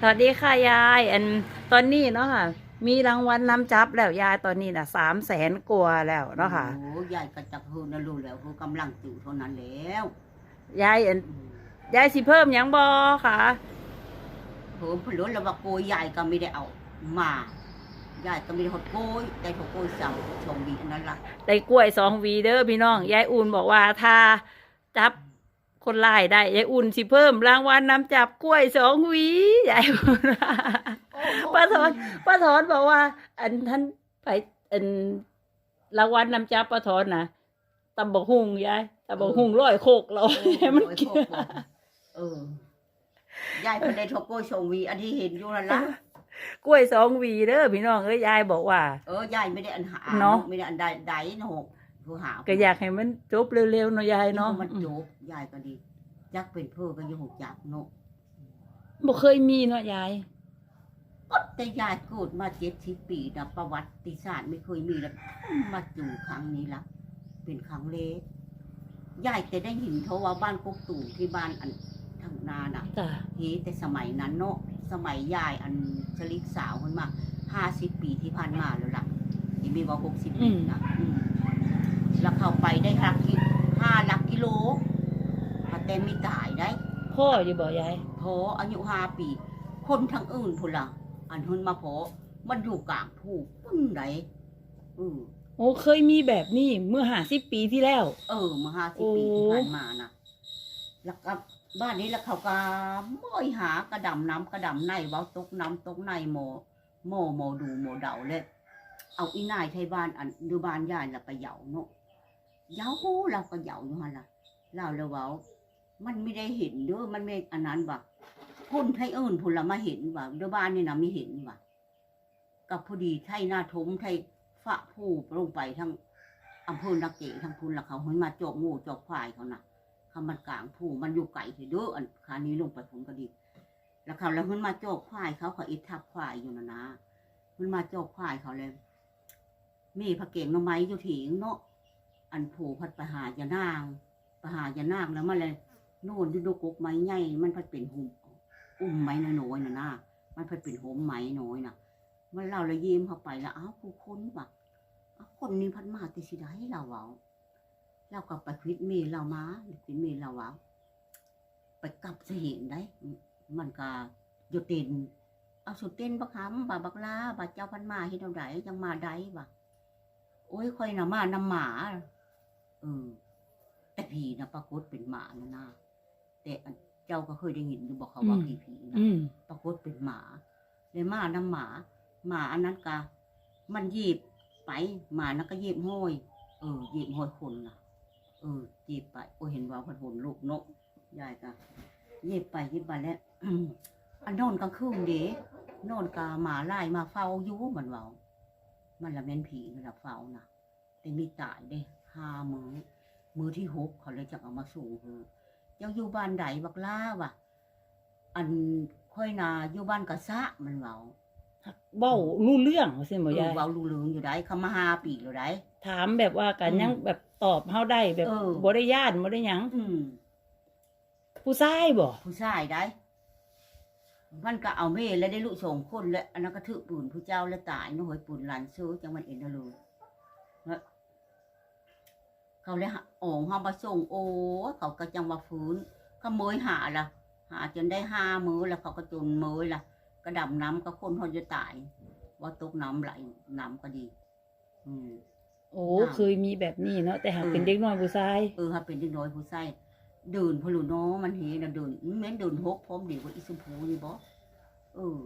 สวัสดีค่ะยายอันตอนนี้เนาะค่ะ มีรางวัลนำจับแล้วยายตอนนี้น่ะสามแสนกว่าแล้วเนาะค่ะ โอ้ยายก็จักเฮือนนะรู้แล้วคือกำลังจู่เท่านั้นแล้วยายอันยายสิเพิ่มหยังบอค่ะเพิ่มพลุแล้วว่าโกยยายก็ไม่ได้เอามายายก็ไม่ได้หดโกยแต่เขาโกยสั่งชมวีอันนั้นละได้กล้วยสองหวีเด้อพี่น้องยายอุ่นบอกว่าถ้าจับ คนร้ายได้ยายอุ่นสิเพิ่มรางวัลนำจับกล้วยสองหวียายอุ่นว่าป้าถอนป้าถอนบอกว่า อันท่านไปอันรางวัลนำจับป้าถอนนะตำบกหุงยายตำบกหุงร้อยโคกเราให้มันเกี่ยวเออยายก็ได้ทกโกยชมวี อันที่เห็นอยู่นั่นละกล้วยสองหวีเด้อพี่น้องเอ้ยยายบอกว่า เออยายไม่ได้อันหาเนาะไม่ได้อันใดใดนะหก คือหาก็อยากให้มันจบเร็วๆเนาะยายเนาะมันจบยายก็ดีจักเป็นเพื่อก็อยังหกจักเนาะบ่เคยมีเนาะยายก็แต่ยายเกิดมาเจ็ดสิบปีนะประวัติศาสตร์ไม่เคยมีแล้วมาจู่ครั้งนี้ละเป็นครั้งเล็กยายจะได้ยินเขาว่าบ้านกกตู่ที่บ้านอันทางนาน่ะจ้ะเฮ้แต่สมัยนั้นเนาะสมัยยายอันชลิกสาวคนมาห้าสิบปีที่ผ่านมาแล้วล่ะที่มีว่าหกสิบปีนะอืม แล้วเข้าไปได้หลักกิห้าหลักกิโลแต่ไม่ตายได้พ่ออยู่บ่ยายพออายุห้าปี คนทางอื่นพุ่นละอันทุนมาพอมันอยู่กลางผู้ปุ้นไหนอือโอ้เคยมีแบบนี้เมื่อห้าสิบปีที่แล้ว เออมาห้าสิบโอ้ปีที่ผ่านมานะแล้วก็บ้านนี้แล้วเขาก็ม่อยหากระดำน้ำกระดำในเว้าตกน้ำตกในโมโมโมดูโมเดาเลย เอาอีนายไทยบ้านอันดูบ้านยายแล้วไปเหยาเนาะ เหยาเราก็เหยาอยู่ฮะล่ะเราเลยว้ามันไม่ได้เห็นด้อมันไม่อันนั้นว่ะคนไทยเอิญพุ่นละมาเห็นว่เดี๋ยวบ้านนี่นะไม่เห็นว่กับพอดีไทยหน้าทมไทยฝะผู้ลงไปทั้งอำเภอนาเกทั้งพุ่นละเขาเห็นมาจอบงูจอบควายเขาน่ะเขามันกลางผู้มันอยู่ไก่เถอะเด้ออันคานี้ลงไปผมก็ดี แล้วเขาแล้วมันมาจอบควายเขาเขาอิทับควายอยู่นะนะมันมาจอบควายเขาเลยมีพระเก่งน้ำไม้อยู่ถิงเนาะ อันผูพัดไปหายานางไปหายานางแล้วมันเลยโน่นที่ดูกกไม้ใหญ่มันพัดเป็นหุมอุ้มไม้น้อยๆน่ะนะมันพัดเป็นหุมไม้น้อยน่ะ มันเราเลยยิ้มเข้าไปแล้วอ้าวผู้คนบักคนนี้พัดมาติสิได้เราเอาเราก็ไปคิดเมเรามาคิดเมเราเอาไปกลับจะเห็นได้ มันก็อยู่เต็นเอาสุดเต้นบักคำบาบักลาบาเจ้าพันมาเฮ็ดเอาได้ยังมาได้บักโอ้ยคอยน่ะมานำหมา เออ แต่ผีนะปรากฏเป็นหมานะนะแต่อันเจ้าก็เคยได้ยินอยู่บอกเขาว่าอืมผีผีนะอืมปรากฏเป็นหมาเลยมาน้ำหมา หมาอันนั้นกะมันหยิบไปหมานั้นก็หยิบห้อยเออหยิบห้อยคนนะเออหยิบไปโอ้เห็นว่าพันผลลูกนกยายกะหยิบไปหยิบไปแล้วอืมอันนอนกลางคืนเด้นอนกาหมาไล่มาเฝ้าอยู่มันเว้ามันละแม่นผีมันละเฝ้านะแต่มีตายเด้ ห้ามือมือที่หกเขาเลยจะเอามาสู่เธอเจ้าอยู่บ้านใดบักล่าวะอันค่อยนาอยู่บ้านกะซะมันเว้าเบ้ารู้เรื่องว่าสิบ่เออยายเว้ารู้เรื่องอยู่ได้เขามาหาปีแล้วได้ถามแบบว่ากันอืมยังแบบตอบเฮาได้แบบเออบ่ได้ย่านบ่ได้หยังอืมผู้ชายบ่ผู้ชายได้มันก็เอาเม่แล้วได้ลูกสองคนแล้วอันนั้นก็ถือปืนผู้เจ้าแล้วตายน้อยปืนหลานซื้อจังมันเอ็นนะลูกแล้ว เขาเลยหาโอ่งเขามาส่งโอ้ยเขาก็จังว่าฟื้นเขาเมยหาละหาจนได้ห้ามือแล้วเขาก็จนเมยละกระดับน้ำก็คนเขาจะตาย ว่าตกน้ำไหลน้ำก็ดี อืมโอ้น่ะเคยมีแบบนี้เนาะแต่หากเออเป็นเด็กน้อยผู้ชายเออถ้าเป็นเด็กน้อยผู้ใส่เดินพลุน้อมันเห็นนะเดินแม่นเดินหกพร้อมเดียวกับอีสมพูนี่บ่เออ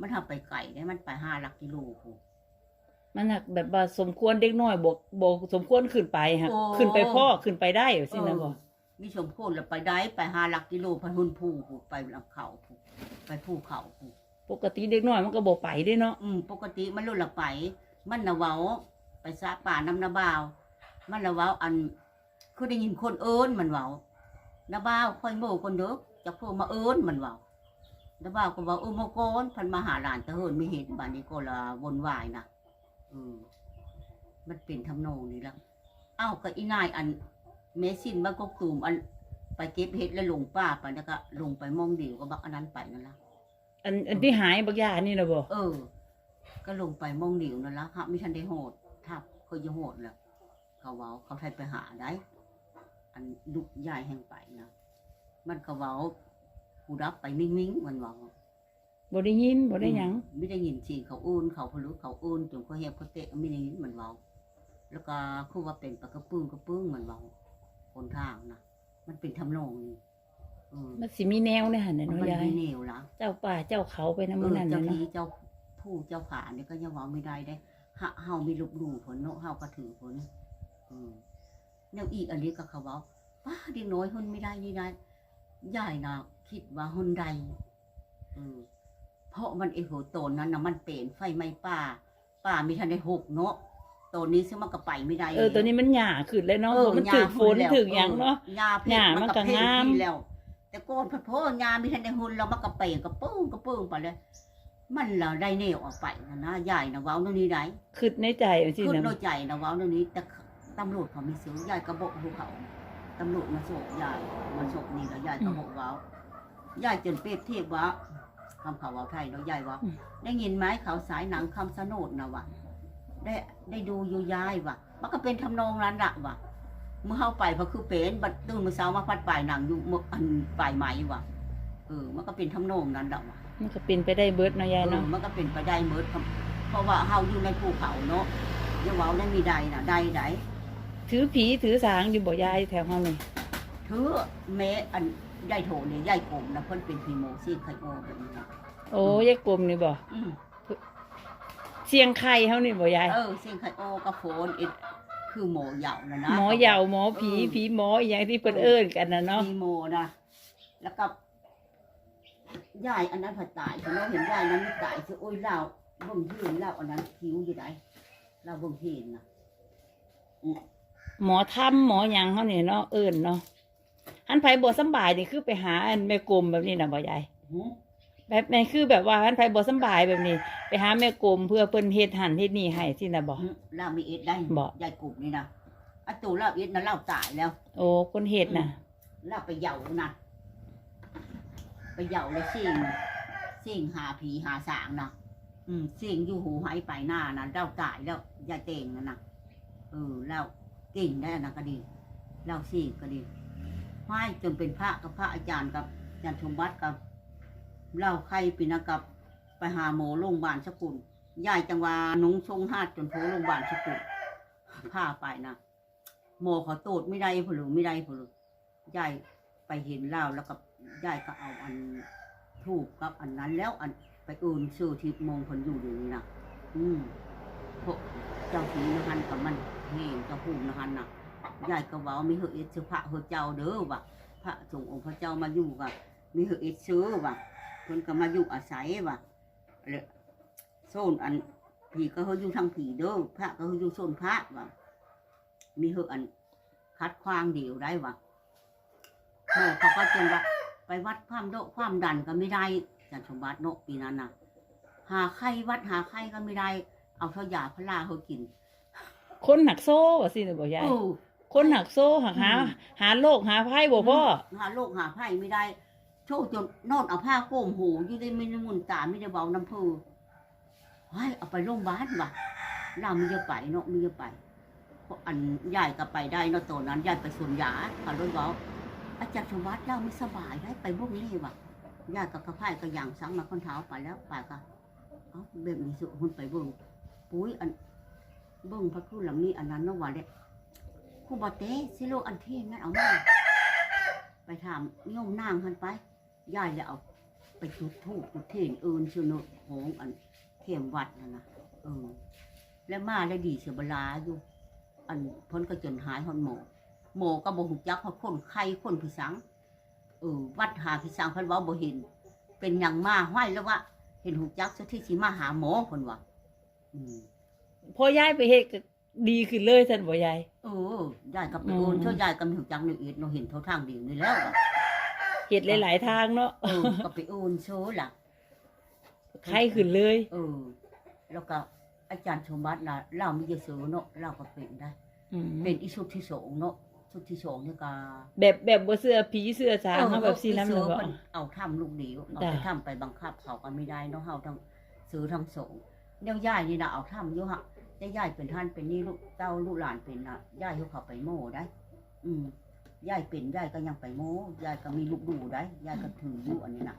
มันทำไปไก่ได้มันไปห้าหลักกิโลพู มันหักแบบว่าสมควรเด็กน้อยบ่บ่สมควรขึ้นไปฮะโอ้ ขึ้นไปพ่อขึ้นไปได้ว่าสินะบ่มีสมโพธิแล้วไปได้ไปห้าหลักกิโลพันหุนภูพูไปลำเขาพูไปภูเขาพูปกติเด็กน้อยมันก็บ่ไปเด้เนาะอืมปกติมันลุ่นละไป มันนะเว้า ไปซะป่าน้ำนาบ่าว มันนะเว้าอันคือได้ยินคนเอิ้นมันเว้านาบ่าวค่อยโมคนเด้อจะพูดมาเอิ้นมันเว้านาบ่าวก็เว้าเออมาก่อนพันมาหาหลานตะเฮินไม่เห็นบ้านนี้ก็ละวนวายนะ อืมมันเป็นทำนองนี้ละเอ้าก็อีนายอันเมสินบ้านกกตูมอัน ไปเก็บเห็ดแล้วลงป่าไปแล้วก็ลงไปมองเดียวก็บักอันนั้นไปนั่นละอันอันที่หายบักยานี่นะบ่เออ ก็ลงไปมองหลิวนั่นละครับไม่ทันได้โหดทับเขาจะโหดแล้วเขาเว้าเขาไทยไปหาได้ อันลุกยายแห่งไปนะมันก็เว้าผู้รับไปมิ่งมิ่งๆมันเว้า บ่ได้ยินบ่ได้หยังอืมไม่ได้ยินเสียงเขาอื่นเขาพลุเขาอื่นจนเขาเห็บเขาเตะไม่ได้ยินมันเว้าแล้วก็คือว่าเป็นปากกระปึ้งกระปึ้งมันเว้าคนทางนะมันเป็นทำนองนี่เออมันสิมีแนวในหั่นน่ะมันเนาะไม่ยายแนวละเจ้าป่าเจ้าเขาไปนำเอมื้ออนั้นเจ้าน่ะทีเนาะเจ้าผู้เจ้าผาเนี่ยก็ยังเว่าไม่ได้ได้หะเฮามีลูกดูผลเนาะเฮาก็ถือผลอืมแนวอีกอันนี้ก็เขาเว้าป้าเด็กน้อยหุ่นไม่ได้นี่ได้ยายนะคิดว่าหุ่นใดเออ เพราะมันไอโหโตนนั้นนะมันเป็นไฟไหม้ป่า ป่ามีทันได้หกเนาะโตนนี้ซึ่งมันก็ไปไม่ได้เออตัวนี้มันหญ้าขึ้นเลยเนาะเพราะมันถึกฝนถึกหยังเนาะยาเพชหญ้ารมันก็เพ่งามที่แล้ว แต่ก้อนพะโพยามีทันได้หุ่นเรามันก็เปย์กระปึ้งกระปึ้งไปเลยมันเราได้แนวออกไปนะนะยายนะเว้าเรื่องนี้ได้คิดในใจจังซี่ขึ้นนะโดยใจนะเว้าเรื่องนี้แต่ตำรวจเขาไม่ซื้อยายกระบอกภูเขาตำรวจมาโศกยายมาโศกนี่แล้วยายกระบอกเว้ายายจนเปรียบเทียบว่า คำเขาเว้าไทยเนาะยายว่าได้ยินไหมเขาสายหนังคำสนดนะวะได้ได้ดูอยู่ยายว่ะมันก็เป็นทำนองนั้นละว่ะเมื่อเข้าไปเพราะคือเป็นบัดตื่นมือเช้ามาพัดปลายหนังอยู่เมื่ออันปลายไหมว่ะเออมันก็เป็นทำนองนั้นละว่ะมันก็เป็นไปได้เบิดเนาะยายเอเนาะอมันก็เป็นไปได้เมิดครับเพราะว่าเฮาอยู่ในภูเขาเนาะอย่าเว้าได้มีใดนะใดใดถือผีถือสางอยู่บ่ยายแถวเฮานี่ถือแม้อัน ยายโถเนี่ยยายกลมนะเพิ่นเป็นพีโมซีไคโอแบบนี้นะโอ้ยายกลมนี่บ่อืมเสียงไข่เฮานี่บ่ยายเออซีไคโอกับโฟนอิดคือหมอเหยานะนะหมอเหยาหมอผีเออผีหมออีหยังที่เพิ่นเอิ้นกันน่ะเนาะมีโมนะแล้วก็ยายอันนั้นผัดตายฉันเราเห็นยายนั้นไม่ตายคือโอ้ยเราเบิ่งที่เห็นเราอันนั้นคิ้วอยู่ไหนเราเบิ่งที่เห็นนะหมอถ้ำหมอหยังเฮานี่เนาะเอิ้นเนาะ อันไผบ่สำบายนี่คือไปหาอันแม่กลมแบบนี้น่ะบ่ยายหือแบบนั้นคือแบบว่าอันไผบ่สำบายแบบนี้ ไปหาแม่กลมเพื่อเพิ่นเฮ็ดหันเฮ็ดนี่ให้สิน่ะบ่หือเรามีเอ็ดได้บ่ยายกลุ่มนี่นะอัตูเราเอ็ดนะเราตายแล้ว โอ้คนเฮ็ดน่ะเราไปเหยานะไปเหยาเลยสิ่งสิ่งหาผีหาสางนะอืมสิ่งอยู่หูหายไปหน้านะเราตายแล้วยายเต่งนะนะเออเราเก่งได้นะก็ดีเราสิ่งก็ดี ไหว้จนเป็นพระกับพระอาจารย์กับอาจารย์ชมบัตกับเราใครปีนะกับไปหาหมอโรงพยาบาลสกุลยายจังหวานุงทรงหาดจนโทรโรงพยาบาลสกุลพาไปนะหมอเขาโตดไม่ได้ผลือไม่ได้ผลือยายไปเห็นเล่าแล้วก็ยายก็เอาอันถูกกับอันนั้นแล้วอันไปอื่นซื้อที่มงผลอยู่เดี๋ยวนี้นะอืมพวกเจ้าผีนะฮันกับมันเฮงเจ้าภูมินะฮันนะ ยายก็เว่ามีเหตุเอสพระเหตุเจ้าเด้อว่ะพระสงฆ์องค์พระเจ้ามาอยู่ว่ะมีเหตุเอสซื้อว่ะเพิ่นก็มาอยู่อาศัยว่ะเลยโซนอันผีก็เขาอยู่ทางผีเด้อพระก็เขาอยู่โซนพระว่ะมีเหอะอันคัดควางเดียวได้ว่ะโน่เขาก็จนว่าไปวัดความโดความดันก็ไม่ได้จันสมบัติโนปีนั้นน่ะ หาไข้วัดหาไข้ก็ไม่ได้ เอาเท่ายาพระลาเขากิน คนหักโซ่ว่าสิน่ะบ่ยายโอ้ คนหักโซ่หักหาอืมหาโรคหาภัยบ่พ่อหาโรคหาไข้ไม่ได้โชคจนนอนเอาผ้าโก้มหูอยู่ได้ไม่ได้มุนตาไม่ได้เบาน้ำพือไว้เอาไปโรงพยาบาลว่ะเราไม่จะไปเนาะไม่จะไปเพราะอันยายก็ไปได้เนาะตอนนั้นยายไปส่วนยาขับรถเบาอาจารย์ชวัดเราไม่สบายได้ไปพวกนี้ว่ะยายกับกระพายก็อย่างสังมาคนเท้าไปแล้วไปก็เอ้าแบบนี้สุหุ่นไปเบิ่งปุ้ยอันเบิ่งพระครูหลังนี้อันนั้นเนาะว่าเด้ ครูบาเต้สิโลอันเทนนั่นเอามาไปถามโยมนางหันไปยายจะเอาไปจุดธูปจุดเทียนเอินชนโหงอันเทียมวัดนะนะเออแล้วมาแล้วดีเสียเวลาอยู่ อันพ้นก็จนหายหอนหมอหมอก็บ่หุจักเพราะคนไข้คนพิสังเออวัดหาพิสังพันว่าบ่เห็น เป็นอย่างมาห้อยแล้วว่าเห็นหุจักซะที่สิมาหาหมอคนว่าพอยายไปเฮ็ดก็ ดีขึ้นเลยท่านบ่ยาย เออยายกับไปอืมโอนเท่ายายกับหุจักในเอ็ดเราเห็นเท่าทางเดียวนี่แล้วอะเฮ็ดหลาย ๆ ทางเนาะเออก็ไปโอนโชว์ล่ะ ไข้ขึ้นเลย เออ แล้วก็อาจารย์ชมบัตนะเล่ามิยโสเนาะเล่าก็เป็นได้ อืมเป็นอิสุทธิโสงเนาะชุดที่สองเนี่ยก็แบบแบบบ่เสื้อผีเสื้อสางเฮาแบบสีน้ำเสืเลอยบ่เพิ่นเอาทำลูกเดียวเอาจ้ะ ไปทำไปบังคับเขาก็ไม่ได้เนาะเฮาทั้งซื้อทั้งสองเดี๋ยวยายนี่นะเอาทำอยู่ฮะ แต่ยายเป็นท่านเป็นนี่ลูกเต้าลูกหลานเป็นน่ะยายเขาเขาไปโม่ได้ อืมยายเป็นยายก็ยังไปโม่ยายก็มีลูกดูได้ยายก็ถืออยู่อันนี้น่ะ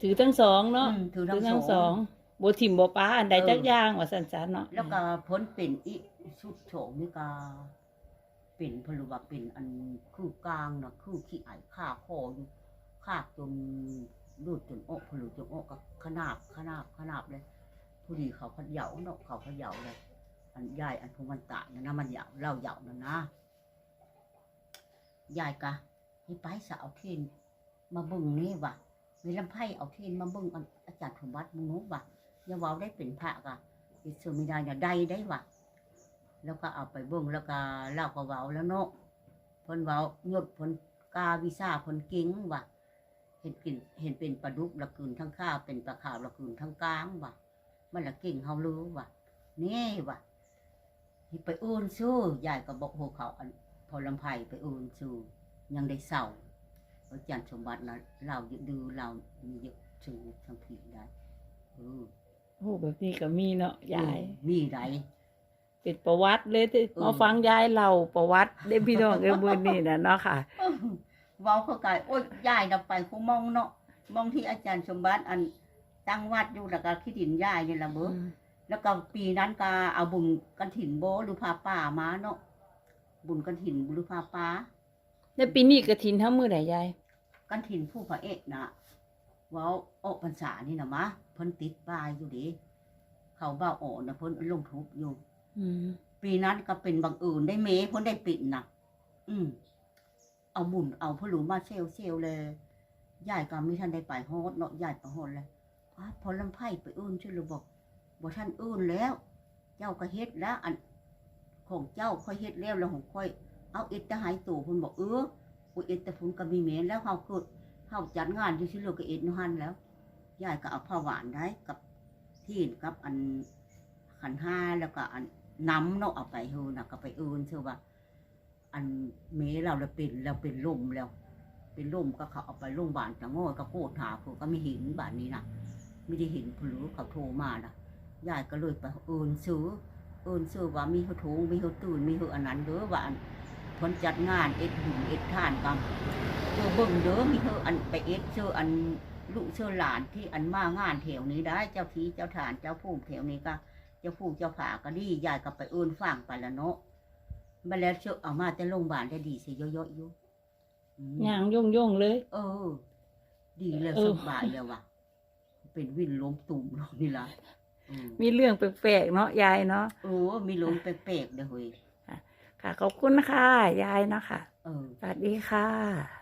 ถือทั้งสองเนาะอืมถือถือทั้ทั้งงสสออง งบ่ถิ่มบ่ป้าอันใดเออจักอย่างว่าซั่นๆเนาะแล้วก็พ้นเป็นอีชุดโฉมนี่ก็เป็นพลุว่าเป็นอันคือกลางนะคือขี้ไอข้าคออยู่ข้าจนดูดจนอกพลุจนอกก็ขนาบขนาบขนาบเลยผู้ดีเขาเขยาเนาะเขาเขยาเลย อันยายอันพงมันตะนะนะมันเหยาเล่าเหยานะนะยายกะให้ไปสาวเทนมาบิ่งนี่วะมีลำไพ่เอาเทนมาบิ่งอันอาจารย์สมบัติมึงนู้วะอย่าว้าได้เป็นพระกะอิสไม่ได้เนี่ยได้ได้วะแล้วก็เอาไปบิ่งแล้วก็เล่าก็ว้าแล้วเนาะพนว้าหยดพนกาวิซ่าพิ่นเก่งวะเห็นกินเห็นเป็นปลาดุกละกืนทั้งข้าวเป็นปลาขาวละกืนทั้งกลางวะมันละเก่งเฮารู้วะนี่วะ ไปอื่นสู้ยายก็บอกโหเขาอันพอลำไผ่ไปอื่นสู้ยังได้เศร้าอาจารย์สมบัตินะเราเยอะดูเรามีเยอะสู้ทางผีได้เออโอ้แบบนี้ก็มีเนาะยายมีไรเป็นประวัติเลยที่เออมาฟังยายเล่าประวัติได้พี่น้องเอ้ยมื้อนี้น่ะเนาะค่ะเอ้อเว้าเข้าไกโอ้ยยายนำไปคงมองเนาะมองที่อาจารย์สมบัติอันตั้งวัดอยู่แล้วก็ขี้ดินยายนี่ละเบ้อ แล้วก็ปีนั้นก็เอาบุญกันถิ่นโบหรือพาป่ามาเนาะบุญกันถิ่นหรือพาป่าแล้วปีนี้กระถินเท่ามื้อใดยายกันถิ่นผู้พระเอกนะเว้าออกพรรษานี่นะมะเพิ่นติดป้ายอยู่ดิเขาบ้าโอนะเพิ่นลงทุบอยู่อืมปีนั้นก็เป็นบังเอิญได้เมเพ้นได้ปิดนะอืมเอาบุญเอาพลูมาเซลเซลเลยยายก็มีท่านได้ไปฮอดเนาะยายไปฮอดเลยอ้าพอลำไผ่ไปอื่นชื่อหรือบอก บ่ท่านอื่นแล้ว เจ้าก็เฮ็ดแล้วอันของเจ้าค่อยเฮ็ดแล้วแล้วของค่อย เอาเอ็ดจะหายตู่พุ่นบอกเอออุเอ็ดแต่พุ่นก็มีเมนแล้วเฮาคือเฮาจัดงานอยู่ที่เลือก็เอ็ดนู่นหันแล้วยายก็เอาผ้าหวานได้กับที่กับอันขันห้าแล้วก็อันน้ำเนาะเอาไปเฮอนะก็ไปเอินเชื่อว่า อันเมเราเราเป็นเราเป็นลมแล้ว เป็นลมก็เขาเอาไปโรงพยาบาลจะง้อยก็โคตรหาคือก็ไม่เห็นบานนี้นะไม่ได้เห็นผู้รู้เขาโทรมานะ ยายก็เลยไปเอินซื้อเอินซื้อว่ามีเขาโทงมีเขาตื่นมีเขาอันนั้นเด้อว่าอันคนจัดงานเอ็ดหุ่นเอ็ดท่านกันเจอเบิ่งเด้อมีเขาอันไปเอ็ดเชื่ออันลูกเชื่อหลานที่อันมางานแถวนี้ได้ เจ้าทีเจ้าฐานเจ้าภูมิแถวนี้ก็เจ้าผู้เจ้าผาก็ดียายก็ไปเอินฟังไปแล้วเนาะมาแล้วเชื่อเอามาแต่โรงพยาบาลได้ดีสิเยอะๆอยู่อืมย่างย่งๆเลย เออ ดีแล้วเอสอบายแล้วว่ะเป็นวินล้มตุ่มลงนี่ละ อืมมีเรื่องแปลกๆเนาะยายเนาะเออมีล้มแปลกๆเด้อเฮ้ยค่ะ ขอบคุณนะคะยายเนาะค่ะ เออ สวัสดีค่ะ